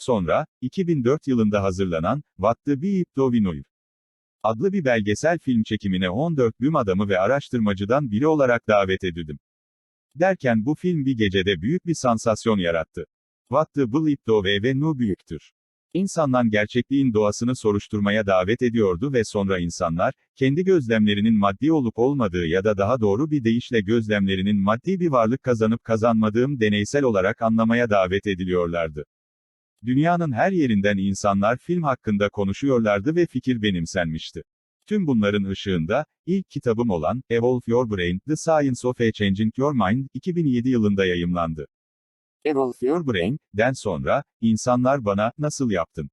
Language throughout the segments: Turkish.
Sonra, 2004 yılında hazırlanan, What the Beep Do We Know? adlı bir belgesel film çekimine 14 bilim adamı ve araştırmacıdan biri olarak davet edildim. Derken bu film bir gecede büyük bir sansasyon yarattı. What the Bleep Do We ve Nu büyüktür. İnsanlar gerçekliğin doğasını soruşturmaya davet ediyordu ve sonra insanlar, kendi gözlemlerinin maddi olup olmadığı ya da daha doğru bir deyişle gözlemlerinin maddi bir varlık kazanıp kazanmadığım deneysel olarak anlamaya davet ediliyorlardı. Dünyanın her yerinden insanlar film hakkında konuşuyorlardı ve fikir benimsenmişti. Tüm bunların ışığında, ilk kitabım olan, Evolve Your Brain, The Science of a Changing Your Mind, 2007 yılında yayımlandı. Evolve Your Brain'den sonra, insanlar bana, nasıl yaptın?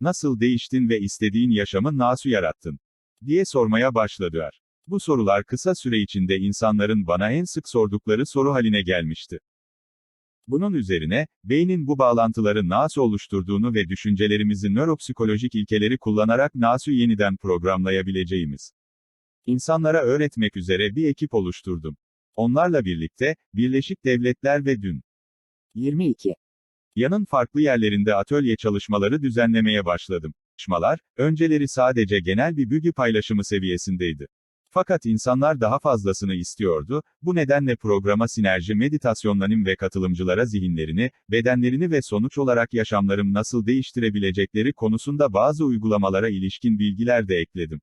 Nasıl değiştin ve istediğin yaşamı nasıl yarattın? diye sormaya başladılar. Bu sorular kısa süre içinde insanların bana en sık sordukları soru haline gelmişti. Bunun üzerine, beynin bu bağlantıları nasıl oluşturduğunu ve düşüncelerimizi nöropsikolojik ilkeleri kullanarak nasıl yeniden programlayabileceğimiz. İnsanlara öğretmek üzere bir ekip oluşturdum. Onlarla birlikte, Birleşik Devletler ve dün 22. yanın farklı yerlerinde atölye çalışmaları düzenlemeye başladım. Çalışmalar, önceleri sadece genel bir bilgi paylaşımı seviyesindeydi. Fakat insanlar daha fazlasını istiyordu, bu nedenle programa sinerji meditasyonlarım ve katılımcılara zihinlerini, bedenlerini ve sonuç olarak yaşamlarım nasıl değiştirebilecekleri konusunda bazı uygulamalara ilişkin bilgiler de ekledim.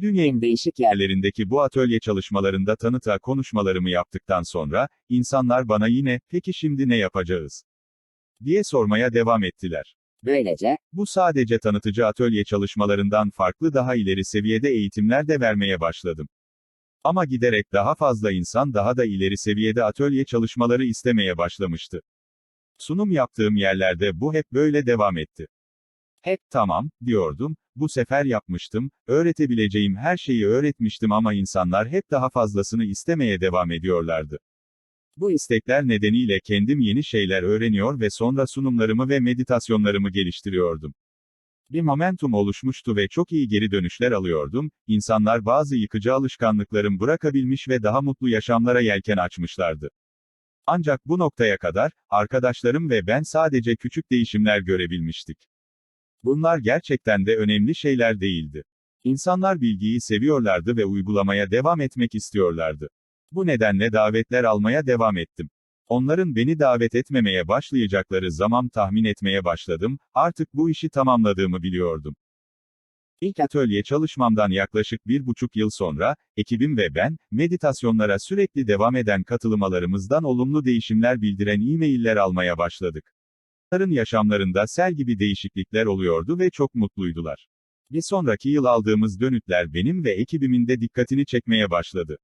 Dünyanın Değişik yer. yerlerindeki bu atölye çalışmalarında tanıta konuşmalarımı yaptıktan sonra, insanlar bana yine, peki şimdi ne yapacağız? diye sormaya devam ettiler. Böylece, Bu sadece tanıtıcı atölye çalışmalarından farklı daha ileri seviyede eğitimler de vermeye başladım. Ama giderek daha fazla insan daha da ileri seviyede atölye çalışmaları istemeye başlamıştı. Sunum yaptığım yerlerde bu hep böyle devam etti. Hep tamam, diyordum, bu sefer yapmıştım, öğretebileceğim her şeyi öğretmiştim ama insanlar hep daha fazlasını istemeye devam ediyorlardı. Bu istekler nedeniyle kendim yeni şeyler öğreniyor ve sonra sunumlarımı ve meditasyonlarımı geliştiriyordum. Bir momentum oluşmuştu ve çok iyi geri dönüşler alıyordum, insanlar bazı yıkıcı alışkanlıklarım bırakabilmiş ve daha mutlu yaşamlara yelken açmışlardı. Ancak bu noktaya kadar, arkadaşlarım ve ben sadece küçük değişimler görebilmiştik. Bunlar gerçekten de önemli şeyler değildi. İnsanlar bilgiyi seviyorlardı ve uygulamaya devam etmek istiyorlardı. Bu nedenle davetler almaya devam ettim. Onların beni davet etmemeye başlayacakları zaman tahmin etmeye başladım, artık bu işi tamamladığımı biliyordum. İlk atölye çalışmamdan yaklaşık bir buçuk yıl sonra, ekibim ve ben, meditasyonlara sürekli devam eden katılımlarımızdan olumlu değişimler bildiren e-mailler almaya başladık. Onların yaşamlarında sel gibi değişiklikler oluyordu ve çok mutluydular. Bir sonraki yıl aldığımız dönütler benim ve ekibimin de dikkatini çekmeye başladı.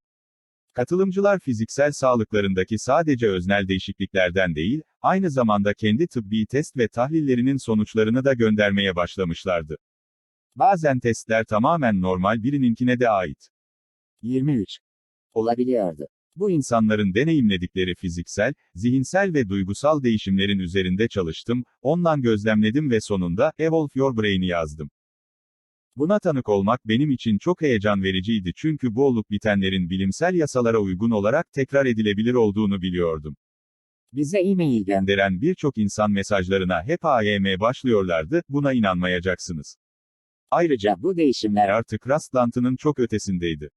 Katılımcılar fiziksel sağlıklarındaki sadece öznel değişikliklerden değil, aynı zamanda kendi tıbbi test ve tahlillerinin sonuçlarını da göndermeye başlamışlardı. Bazen testler tamamen normal birininkine de ait. 23. Olabiliyordu. Bu insanların deneyimledikleri fiziksel, zihinsel ve duygusal değişimlerin üzerinde çalıştım, ondan gözlemledim ve sonunda Evolve Your Brain'i yazdım. Buna tanık olmak benim için çok heyecan vericiydi çünkü bu olup bitenlerin bilimsel yasalara uygun olarak tekrar edilebilir olduğunu biliyordum. Bize e-mail gönder. Gönderen birçok insan mesajlarına hep AYM başlıyorlardı, buna inanmayacaksınız. Ayrıca bu değişimler Artık rastlantının çok ötesindeydi.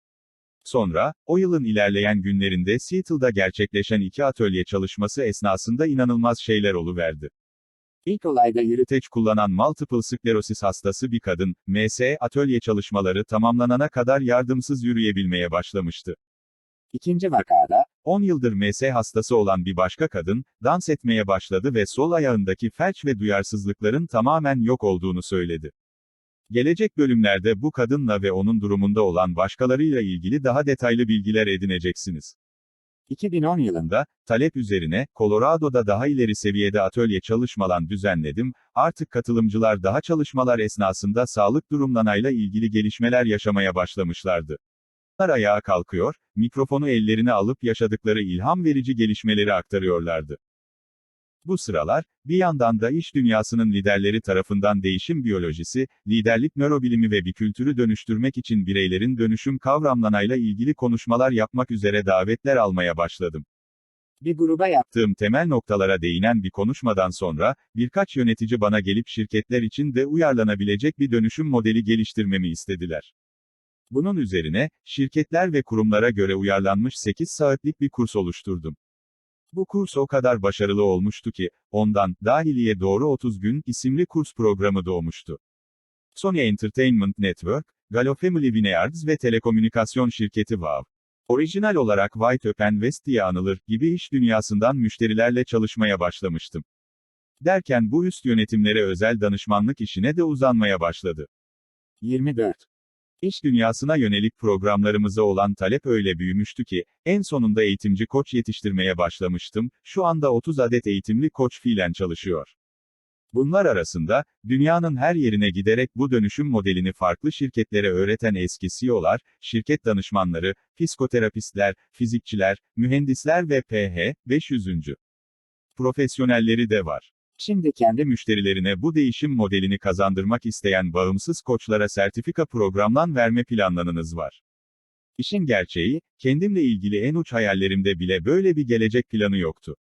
Sonra, o yılın ilerleyen günlerinde Seattle'da gerçekleşen iki atölye çalışması esnasında inanılmaz şeyler oluverdi. İlk olayda yürüt Yürüteç kullanan multiple sklerosis hastası bir kadın, MS, atölye çalışmaları tamamlanana kadar yardımsız yürüyebilmeye başlamıştı. ikinci vakada, 10 yıldır MS hastası olan bir başka kadın, dans etmeye başladı ve sol ayağındaki felç ve duyarsızlıkların tamamen yok olduğunu söyledi. Gelecek bölümlerde bu kadınla ve onun durumunda olan başkalarıyla ilgili daha detaylı bilgiler edineceksiniz. 2010 yılında, talep üzerine, Colorado'da daha ileri seviyede atölye çalışmalar düzenledim, artık katılımcılar daha çalışmalar esnasında sağlık durumlarıyla ilgili gelişmeler yaşamaya başlamışlardı. Onlar ayağa kalkıyor, mikrofonu ellerine alıp yaşadıkları ilham verici gelişmeleri aktarıyorlardı. Bu sıralar, bir yandan da iş dünyasının liderleri tarafından değişim biyolojisi, liderlik nörobilimi ve bir kültürü dönüştürmek için bireylerin dönüşüm kavramlarıyla ilgili konuşmalar yapmak üzere davetler almaya başladım. Bir gruba yap. Yaptığım temel noktalara değinen bir konuşmadan sonra, birkaç yönetici bana gelip şirketler için de uyarlanabilecek bir dönüşüm modeli geliştirmemi istediler. Bunun üzerine, şirketler ve kurumlara göre uyarlanmış 8 saatlik bir kurs oluşturdum. Bu kurs o kadar başarılı olmuştu ki, ondan, Dahiliye Doğru 30 Gün, isimli kurs programı doğmuştu. Sony Entertainment Network, Gallo Family Vineyards ve telekomünikasyon şirketi Wow. Orijinal olarak White Open West diye anılır, gibi iş dünyasından müşterilerle çalışmaya başlamıştım. Derken bu üst yönetimlere özel danışmanlık işine de uzanmaya başladı. 24. İş dünyasına yönelik programlarımıza olan talep öyle büyümüştü ki, en sonunda eğitimci koç yetiştirmeye başlamıştım, şu anda 30 adet eğitimli koç fiilen çalışıyor. Bunlar arasında, dünyanın her yerine giderek bu dönüşüm modelini farklı şirketlere öğreten eski CEO'lar, şirket danışmanları, psikoterapistler, fizikçiler, mühendisler ve PH, 500. profesyonelleri de var. Şimdi kendi müşterilerine bu değişim modelini kazandırmak isteyen bağımsız koçlara sertifika programdan verme planlarınız var. İşin gerçeği, kendimle ilgili en uç hayallerimde bile böyle bir gelecek planı yoktu.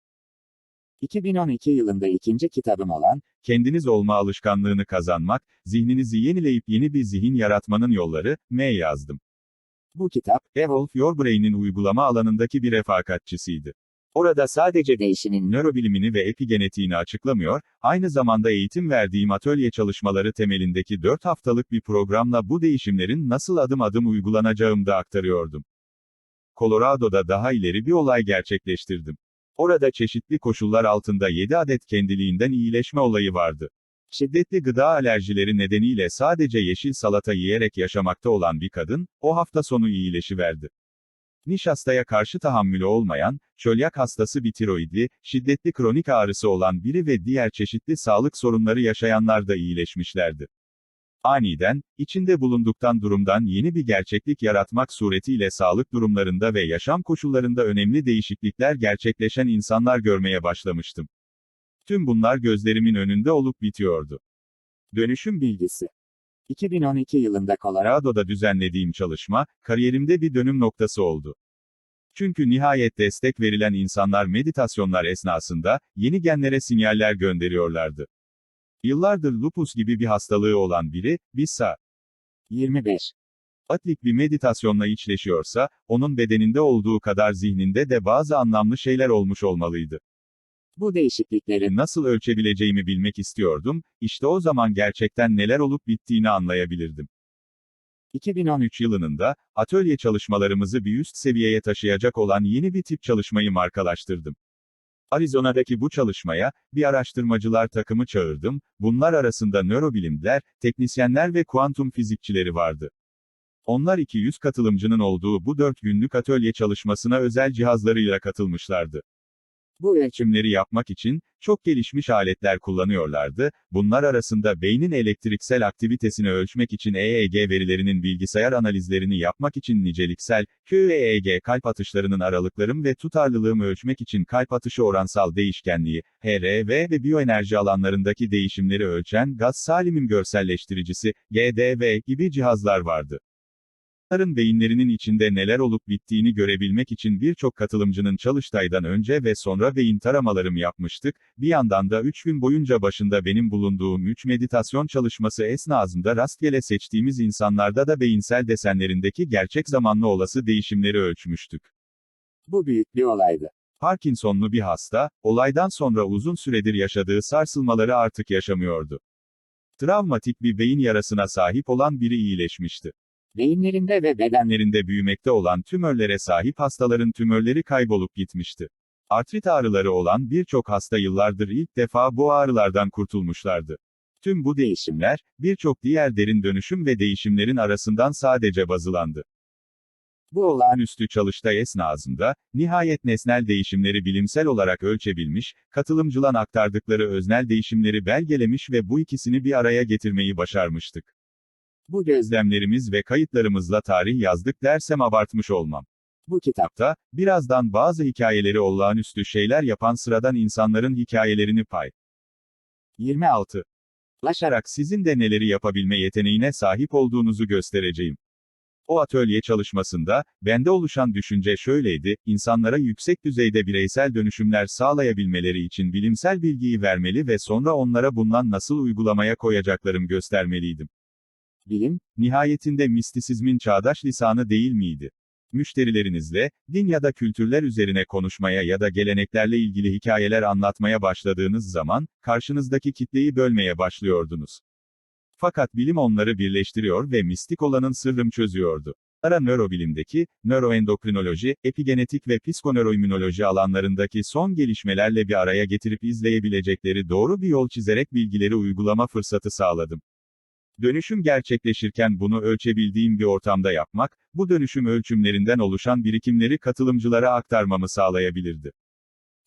2012 yılında ikinci kitabım olan, Kendiniz olma alışkanlığını kazanmak, zihninizi yenileyip yeni bir zihin yaratmanın yolları, M yazdım. bu kitap, Evolve Your Brain'in uygulama alanındaki bir refakatçisiydi. Orada sadece değişimin nörobilimini ve epigenetiğini açıklamıyor, aynı zamanda eğitim verdiğim atölye çalışmaları temelindeki 4 haftalık bir programla bu değişimlerin nasıl adım adım uygulanacağımı da aktarıyordum. Colorado'da daha ileri bir olay gerçekleştirdim. Orada çeşitli koşullar altında 7 adet kendiliğinden iyileşme olayı vardı. Şiddetli gıda alerjileri nedeniyle sadece yeşil salata yiyerek yaşamakta olan bir kadın, o hafta sonu iyileşiverdi. Nişastaya karşı tahammülü olmayan, çölyak hastası bir tiroidli, şiddetli kronik ağrısı olan biri ve diğer çeşitli sağlık sorunları yaşayanlar da iyileşmişlerdi. Aniden, içinde bulunduktan durumdan yeni bir gerçeklik yaratmak suretiyle sağlık durumlarında ve yaşam koşullarında önemli değişiklikler gerçekleşen insanlar görmeye başlamıştım. Tüm bunlar gözlerimin önünde olup bitiyordu. Dönüşüm bilgisi. 2012 yılında Colorado, Colorado'da düzenlediğim çalışma, kariyerimde bir dönüm noktası oldu. Çünkü nihayet destek verilen insanlar meditasyonlar esnasında, yeni genlere sinyaller gönderiyorlardı. Yıllardır lupus gibi bir hastalığı olan biri, BISA, 25. atlik bir meditasyonla içleşiyorsa, onun bedeninde olduğu kadar zihninde de bazı anlamlı şeyler olmuş olmalıydı. Bu değişikliklerin Nasıl ölçebileceğimi bilmek istiyordum, işte o zaman gerçekten neler olup bittiğini anlayabilirdim. 2013 yılında, atölye çalışmalarımızı bir üst seviyeye taşıyacak olan yeni bir tip çalışmayı markalaştırdım. Arizona'daki bu çalışmaya, bir araştırmacılar takımı çağırdım, bunlar arasında nörobilimler, teknisyenler ve kuantum fizikçileri vardı. Onlar 200 katılımcının olduğu bu 4 günlük atölye çalışmasına özel cihazlarıyla katılmışlardı. Bu ölçüm Ölçümleri yapmak için, çok gelişmiş aletler kullanıyorlardı, bunlar arasında beynin elektriksel aktivitesini ölçmek için EEG verilerinin bilgisayar analizlerini yapmak için niceliksel, QEEG kalp atışlarının aralıklarım ve tutarlılığımı ölçmek için kalp atışı oransal değişkenliği, HRV ve biyoenerji alanlarındaki değişimleri ölçen gaz salimim görselleştiricisi, GDV gibi cihazlar vardı. Bunların beyinlerinin içinde neler olup bittiğini görebilmek için birçok katılımcının çalıştaydan önce ve sonra beyin taramalarım yapmıştık, bir yandan da 3 gün boyunca başında benim bulunduğum 3 meditasyon çalışması esnasında rastgele seçtiğimiz insanlarda da beyinsel desenlerindeki gerçek zamanlı olası değişimleri ölçmüştük. bu büyük bir olaydı. Parkinsonlu bir hasta, olaydan sonra uzun süredir yaşadığı sarsılmaları artık yaşamıyordu. Travmatik bir beyin yarasına sahip olan biri iyileşmişti. Beyinlerinde ve bedenlerinde büyümekte olan tümörlere sahip hastaların tümörleri kaybolup gitmişti. Artrit ağrıları olan birçok hasta yıllardır ilk defa bu ağrılardan kurtulmuşlardı. Tüm bu değişimler, birçok diğer derin dönüşüm ve değişimlerin arasından sadece bazılandı. bu olağan Olağanüstü çalıştay esnasında, nihayet nesnel değişimleri bilimsel olarak ölçebilmiş, katılımcılan aktardıkları öznel değişimleri belgelemiş ve bu ikisini bir araya getirmeyi başarmıştık. Bu gözlem, Gözlemlerimiz ve kayıtlarımızla tarih yazdık dersem abartmış olmam. bu kitap, Kitapta, birazdan bazı hikayeleri olağanüstü şeyler yapan sıradan insanların hikayelerini pay. 26. Laşarak sizin de neleri yapabilme yeteneğine sahip olduğunuzu göstereceğim. O atölye çalışmasında, bende oluşan düşünce şöyleydi, insanlara yüksek düzeyde bireysel dönüşümler sağlayabilmeleri için bilimsel bilgiyi vermeli ve sonra onlara bundan nasıl uygulamaya koyacaklarım göstermeliydim. Bilim, Nihayetinde mistisizmin çağdaş lisanı değil miydi? Müşterilerinizle, din ya da kültürler üzerine konuşmaya ya da geleneklerle ilgili hikayeler anlatmaya başladığınız zaman, karşınızdaki kitleyi bölmeye başlıyordunuz. Fakat bilim onları birleştiriyor ve mistik olanın sırrım çözüyordu. Ara nörobilimdeki, nöroendokrinoloji, epigenetik ve psikonöroimmünoloji alanlarındaki son gelişmelerle bir araya getirip izleyebilecekleri doğru bir yol çizerek bilgileri uygulama fırsatı sağladım. Dönüşüm gerçekleşirken bunu ölçebildiğim bir ortamda yapmak, bu dönüşüm ölçümlerinden oluşan birikimleri katılımcılara aktarmamı sağlayabilirdi.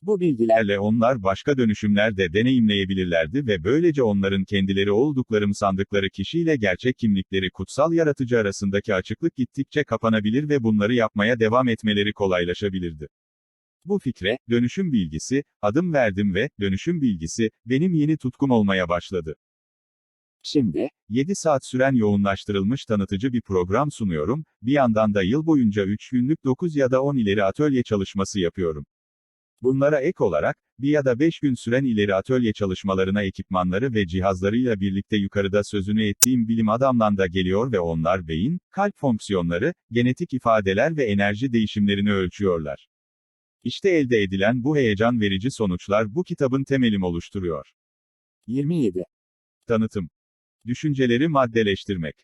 bu bilgiler, Bilgilerle onlar başka dönüşümler de deneyimleyebilirlerdi ve böylece onların kendileri olduklarım sandıkları kişiyle gerçek kimlikleri kutsal yaratıcı arasındaki açıklık gittikçe kapanabilir ve bunları yapmaya devam etmeleri kolaylaşabilirdi. Bu fikre, dönüşüm bilgisi, adım verdim ve, dönüşüm bilgisi, benim yeni tutkum olmaya başladı. Şimdi, 7 saat süren yoğunlaştırılmış tanıtıcı bir program sunuyorum, bir yandan da yıl boyunca 3 günlük 9 ya da 10 ileri atölye çalışması yapıyorum. Bunlara ek olarak, bir ya da 5 gün süren ileri atölye çalışmalarına ekipmanları ve cihazlarıyla birlikte yukarıda sözünü ettiğim bilim adamlan da geliyor ve onlar beyin, kalp fonksiyonları, genetik ifadeler ve enerji değişimlerini ölçüyorlar. İşte elde edilen bu heyecan verici sonuçlar bu kitabın temelini oluşturuyor. 27. Tanıtım. Düşünceleri maddeleştirmek.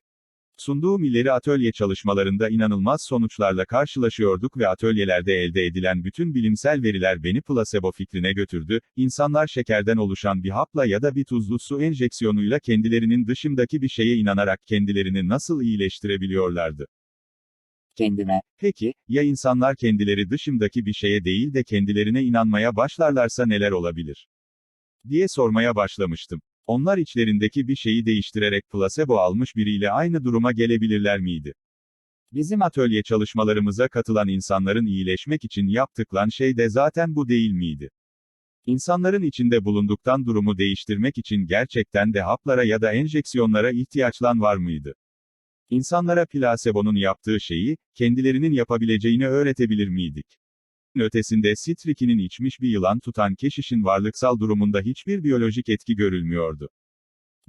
Sunduğum ileri atölye çalışmalarında inanılmaz sonuçlarla karşılaşıyorduk ve atölyelerde elde edilen bütün bilimsel veriler beni plasebo fikrine götürdü. İnsanlar şekerden oluşan bir hapla ya da bir tuzlu su enjeksiyonuyla kendilerinin dışındaki bir şeye inanarak kendilerini nasıl iyileştirebiliyorlardı? Kendime, Peki, ya insanlar kendileri dışımdaki bir şeye değil de kendilerine inanmaya başlarlarsa neler olabilir? diye sormaya başlamıştım. Onlar içlerindeki bir şeyi değiştirerek plasebo almış biriyle aynı duruma gelebilirler miydi? Bizim atölye çalışmalarımıza katılan insanların iyileşmek için yaptıkları şey de zaten bu değil miydi? İnsanların içinde bulunduktan durumu değiştirmek için gerçekten de haplara ya da enjeksiyonlara ihtiyaçlan var mıydı? İnsanlara plasebonun yaptığı şeyi, kendilerinin yapabileceğini öğretebilir miydik? Ötesinde sitrikinin içmiş bir yılan tutan keşişin varlıksal durumunda hiçbir biyolojik etki görülmüyordu.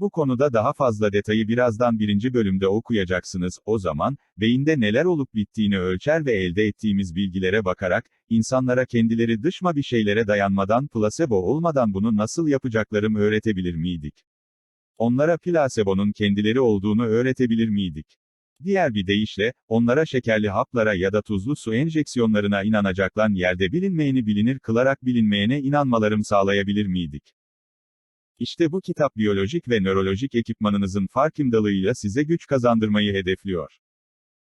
Bu konuda daha fazla detayı birazdan birinci bölümde okuyacaksınız, o zaman, beyinde neler olup bittiğini ölçer ve elde ettiğimiz bilgilere bakarak, insanlara kendileri dışma bir şeylere dayanmadan plasebo olmadan bunu nasıl yapacaklarım öğretebilir miydik? Onlara plasebonun kendileri olduğunu öğretebilir miydik? Diğer bir deyişle, onlara şekerli haplara ya da tuzlu su enjeksiyonlarına inanacaklan yerde bilinmeyeni bilinir kılarak bilinmeyene inanmalarım sağlayabilir miydik? İşte bu kitap biyolojik ve nörolojik ekipmanınızın farkındalığıyla size güç kazandırmayı hedefliyor.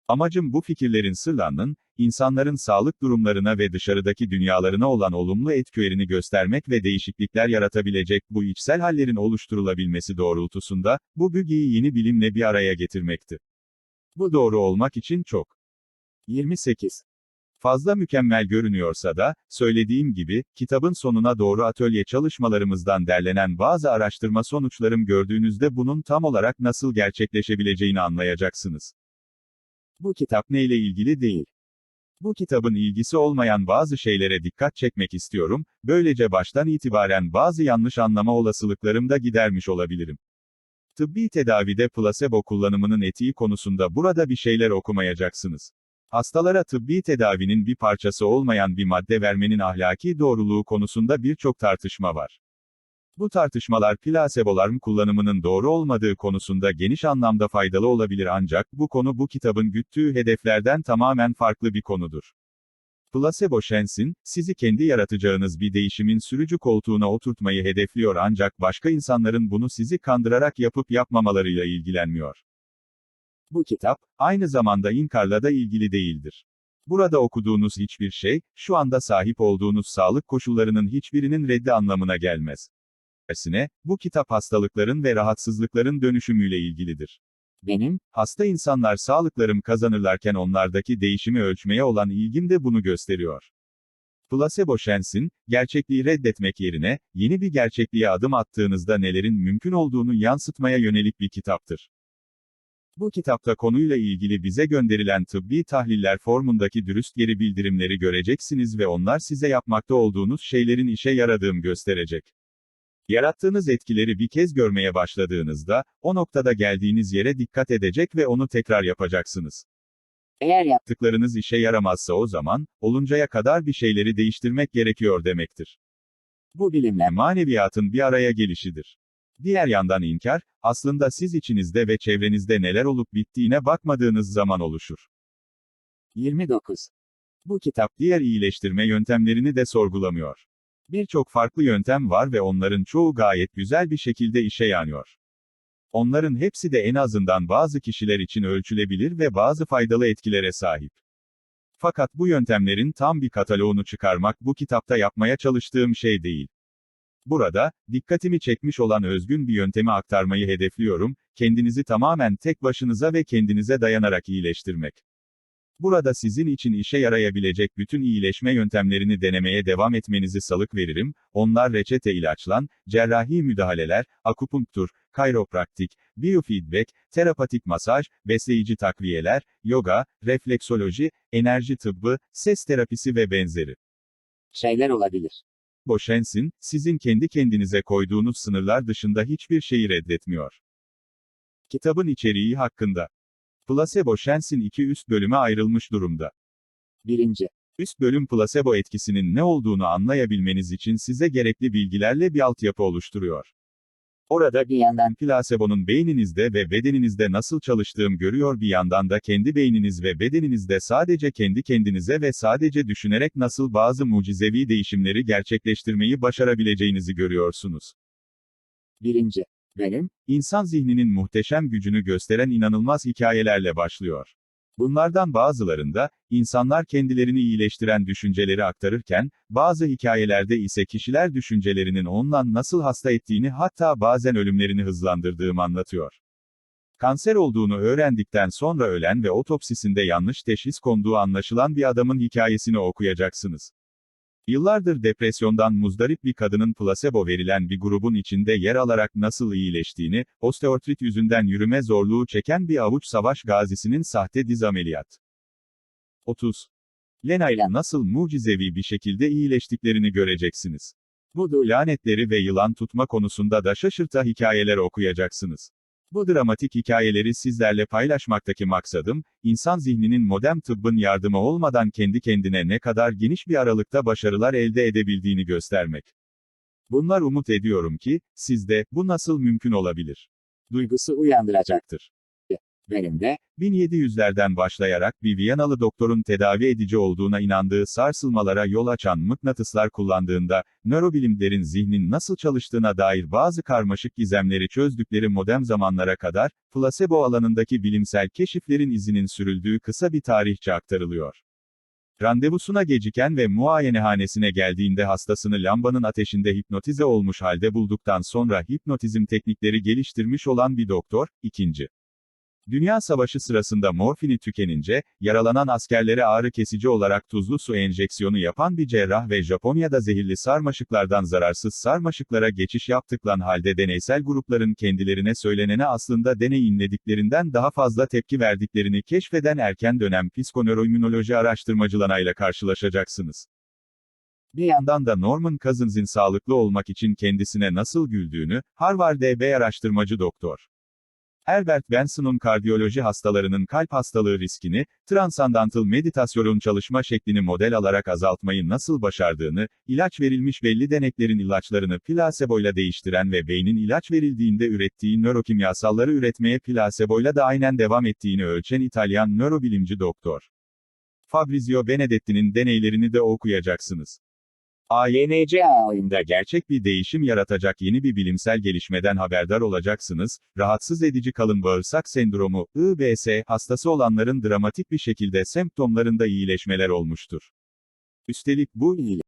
Amacım bu fikirlerin sırlarının, insanların sağlık durumlarına ve dışarıdaki dünyalarına olan olumlu etkilerini göstermek ve değişiklikler yaratabilecek bu içsel hallerin oluşturulabilmesi doğrultusunda, bu bilgiyi yeni bilimle bir araya getirmekti. Bu doğru olmak için çok. 28. Fazla mükemmel görünüyorsa da, söylediğim gibi, kitabın sonuna doğru atölye çalışmalarımızdan derlenen bazı araştırma sonuçlarım gördüğünüzde bunun tam olarak nasıl gerçekleşebileceğini anlayacaksınız. bu kitap, Neyle ilgili değil. Bu kitabın ilgisi olmayan bazı şeylere dikkat çekmek istiyorum, böylece baştan itibaren bazı yanlış anlama olasılıklarım da gidermiş olabilirim. Tıbbi tedavide plasebo kullanımının etiği konusunda burada bir şeyler okumayacaksınız. Hastalara tıbbi tedavinin bir parçası olmayan bir madde vermenin ahlaki doğruluğu konusunda birçok tartışma var. Bu tartışmalar plasebolar kullanımının doğru olmadığı konusunda geniş anlamda faydalı olabilir ancak bu konu bu kitabın güttüğü hedeflerden tamamen farklı bir konudur. Plasebo şensin, sizi kendi yaratacağınız bir değişimin sürücü koltuğuna oturtmayı hedefliyor ancak başka insanların bunu sizi kandırarak yapıp yapmamalarıyla ilgilenmiyor. bu kitap, Aynı zamanda inkarla da ilgili değildir. Burada okuduğunuz hiçbir şey, şu anda sahip olduğunuz sağlık koşullarının hiçbirinin reddi anlamına gelmez. Tersine, bu kitap hastalıkların ve rahatsızlıkların dönüşümüyle ilgilidir. Benim, Hasta insanlar sağlıklarım kazanırlarken onlardaki değişimi ölçmeye olan ilgim de bunu gösteriyor. Plasebo şensin, gerçekliği reddetmek yerine, yeni bir gerçekliğe adım attığınızda nelerin mümkün olduğunu yansıtmaya yönelik bir kitaptır. Bu kitapta konuyla ilgili bize gönderilen tıbbi tahliller formundaki dürüst geri bildirimleri göreceksiniz ve onlar size yapmakta olduğunuz şeylerin işe yaradığım gösterecek. Yarattığınız etkileri bir kez görmeye başladığınızda, o noktada geldiğiniz yere dikkat edecek ve onu tekrar yapacaksınız. Eğer Yaptıklarınız işe yaramazsa o zaman, oluncaya kadar bir şeyleri değiştirmek gerekiyor demektir. bu bilimle Maneviyatın bir araya gelişidir. Diğer yandan inkar, aslında siz içinizde ve çevrenizde neler olup bittiğine bakmadığınız zaman oluşur. 29. Bu kitap diğer iyileştirme yöntemlerini de sorgulamıyor. Birçok farklı yöntem var ve onların çoğu gayet güzel bir şekilde işe yanıyor. Onların hepsi de en azından bazı kişiler için ölçülebilir ve bazı faydalı etkilere sahip. Fakat bu yöntemlerin tam bir kataloğunu çıkarmak bu kitapta yapmaya çalıştığım şey değil. Burada, dikkatimi çekmiş olan özgün bir yöntemi aktarmayı hedefliyorum, kendinizi tamamen tek başınıza ve kendinize dayanarak iyileştirmek. Burada sizin için işe yarayabilecek bütün iyileşme yöntemlerini denemeye devam etmenizi salık veririm, onlar reçete ilaçlan, cerrahi müdahaleler, akupunktur, kayropraktik, biofeedback, terapatik masaj, besleyici takviyeler, yoga, refleksoloji, enerji tıbbı, ses terapisi ve benzeri. şeyler olabilir. Boşensin, sizin kendi kendinize koyduğunuz sınırlar dışında hiçbir şeyi reddetmiyor. Kitabın içeriği hakkında. Placebo Şensin iki üst bölüme ayrılmış durumda. Birinci. Üst bölüm plasebo etkisinin ne olduğunu anlayabilmeniz için size gerekli bilgilerle bir altyapı oluşturuyor. Orada Bir yandan plasebonun beyninizde ve bedeninizde nasıl çalıştığım görüyor bir yandan da kendi beyniniz ve bedeninizde sadece kendi kendinize ve sadece düşünerek nasıl bazı mucizevi değişimleri gerçekleştirmeyi başarabileceğinizi görüyorsunuz. birinci. Bölüm, İnsan zihninin muhteşem gücünü gösteren inanılmaz hikayelerle başlıyor. Bunlardan bazılarında, insanlar kendilerini iyileştiren düşünceleri aktarırken, bazı hikayelerde ise kişiler düşüncelerinin ondan nasıl hasta ettiğini hatta bazen ölümlerini hızlandırdığımı anlatıyor. Kanser olduğunu öğrendikten sonra ölen ve otopsisinde yanlış teşhis konduğu anlaşılan bir adamın hikayesini okuyacaksınız. Yıllardır depresyondan muzdarip bir kadının plasebo verilen bir grubun içinde yer alarak nasıl iyileştiğini, osteoartrit yüzünden yürüme zorluğu çeken bir avuç savaş gazisinin sahte diz ameliyat. 30. Lena ile nasıl mucizevi bir şekilde iyileştiklerini göreceksiniz. Bu lanetleri ve yılan tutma konusunda da şaşırta hikayeler okuyacaksınız. Bu dramatik hikayeleri sizlerle paylaşmaktaki maksadım, insan zihninin modern tıbbın yardımı olmadan kendi kendine ne kadar geniş bir aralıkta başarılar elde edebildiğini göstermek. Bunlar umut ediyorum ki, sizde, bu nasıl mümkün olabilir? duygusu uyandıracaktır. Bölümde, 1700'lerden başlayarak bir Viyanalı doktorun tedavi edici olduğuna inandığı sarsılmalara yol açan mıknatıslar kullandığında, nörobilimlerin zihnin nasıl çalıştığına dair bazı karmaşık gizemleri çözdükleri modern zamanlara kadar, plasebo alanındaki bilimsel keşiflerin izinin sürüldüğü kısa bir tarihçe aktarılıyor. Randevusuna geciken ve muayenehanesine geldiğinde hastasını lambanın ateşinde hipnotize olmuş halde bulduktan sonra hipnotizm teknikleri geliştirmiş olan bir doktor, ikinci. Dünya Savaşı sırasında morfini tükenince, yaralanan askerlere ağrı kesici olarak tuzlu su enjeksiyonu yapan bir cerrah ve Japonya'da zehirli sarmaşıklardan zararsız sarmaşıklara geçiş yaptıklan halde deneysel grupların kendilerine söylenene aslında deneyimlediklerinden daha fazla tepki verdiklerini keşfeden erken dönem psikonöroimmünoloji araştırmacılarıyla karşılaşacaksınız. Bir yandan da Norman Cousins'in sağlıklı olmak için kendisine nasıl güldüğünü, Harvard DB araştırmacı doktor. Herbert Benson'un kardiyoloji hastalarının kalp hastalığı riskini, transandantal meditasyonun çalışma şeklini model alarak azaltmayı nasıl başardığını, ilaç verilmiş belli deneklerin ilaçlarını plaseboyla değiştiren ve beynin ilaç verildiğinde ürettiği nörokimyasalları üretmeye plaseboyla da aynen devam ettiğini ölçen İtalyan nörobilimci doktor. Fabrizio Benedetti'nin deneylerini de okuyacaksınız. AYNCA oyunda gerçek bir değişim yaratacak yeni bir bilimsel gelişmeden haberdar olacaksınız. Rahatsız edici kalın bağırsak sendromu, IBS, hastası olanların dramatik bir şekilde semptomlarında iyileşmeler olmuştur. Üstelik bu iyile.